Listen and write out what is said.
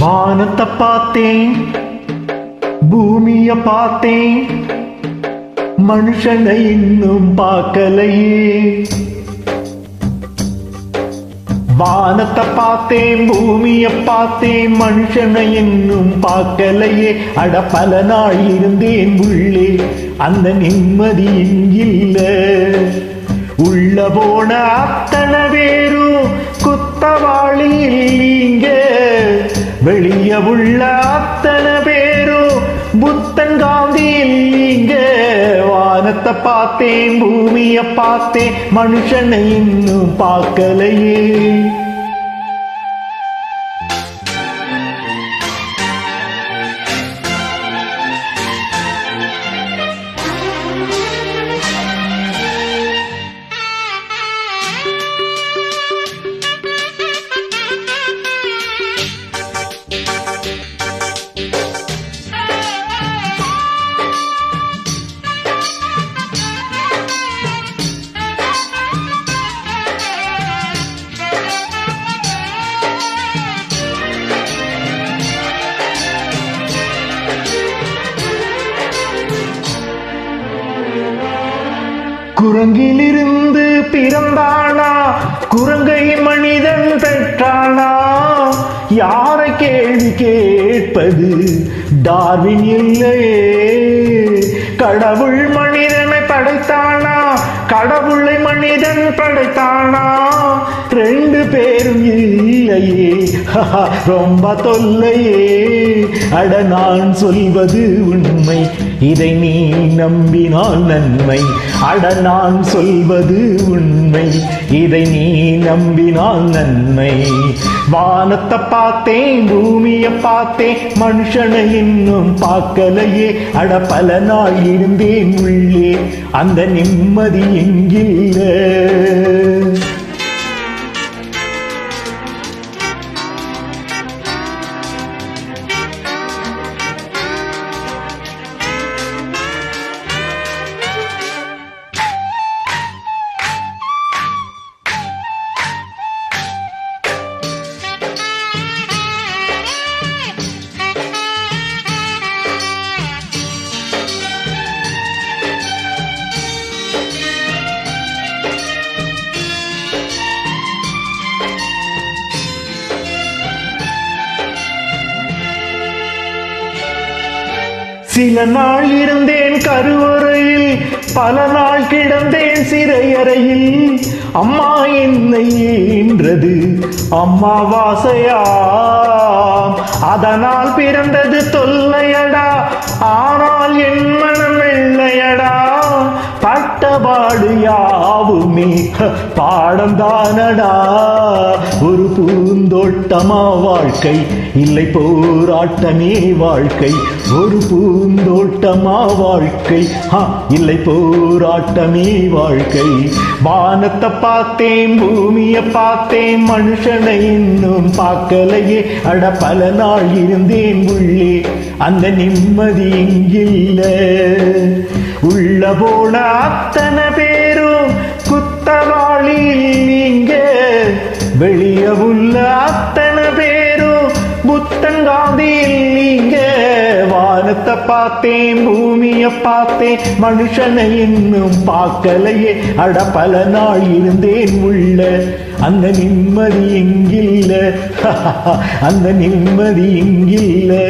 வானத்தை பார்த்தேன் பூமிய பார்த்தேன் மனுஷனை இன்னும் பார்க்கலையே. வானத்தை பார்த்தேன் பூமிய பார்த்தேன் மனுஷனை இன்னும் பார்க்கலையே. அட பல நாள் இருந்தேன் உள்ளே அந்த நிம்மதி இல்ல. உள்ள போன உள்ள அத்தனை பேரும் புத்தன் காந்தி இல்லீங்க வானத்தை பார்த்தேன் பூமியை பார்த்தேன் மனுஷனை இன்னும் பார்க்கலையே. குரங்கிலிருந்து பிறந்தானா குரங்கை மனிதன் பெற்றானா யாரை கேள்வி கேட்பது? டார்வின் இல்லையே. கடவுள் மனிதனை படைத்தான் கடவுளை மனிதன் படைத்தானா? ரெண்டு பேரும் இல்லையே. ரொம்ப தொல்லையே. அட நான் சொல்வது உண்மை. இதை நீ நம்பினால் நன்மை. அட நான் சொல்வது உண்மை. இதை நீ நம்பினால் நன்மை. வானத்தை பார்த்தேன் பூமியை பார்த்தேன். மனுஷனை இன்னும் பார்க்கலையே. அட பல நாள் இருந்தேன் உள்ளே. அந்த நிம்மதியின் எங்கில்ல சில நாள் இருந்தேன் கருவறையில் பல நாள் கிடந்தேன் சிறையறையில். அம்மா என்னை ஈன்றது அம்மாவாசையாம் அதனால் பிறந்தது தொல்லையடா ஆனால் என் மனம் வெள்ளையடா. பட்டபாடு யாவுமே பாடம் தானடா ஒரு பூந்தோட்டமா வாழ்க்கை இல்லை போராட்டமே வாழ்க்கை. ஒரு பூந்தோட்டமா வாழ்க்கை ஹா, இல்லை போராட்டமே வாழ்க்கை. வானத்தை பார்த்தேன் பூமியை பார்த்தேன் மனுஷனை இன்னும் பார்க்கலையே. அட பல நாள் இருந்தேன் உள்ளே அந்த நிம்மதி இங்கில்ல. உள்ள போன அத்தனை பேர் உள்ள அத்தனை பேரும் புத்தன் காந்தி நீங்க. வானத்தை பார்த்தேன் பூமிய பார்த்தேன் மனுஷனை இன்னும் பார்க்கலையே. அட பல நாள் இருந்தேன் உள்ள. அந்த நிம்மதி எங்கில்ல அந்த நிம்மதி எங்கில்லை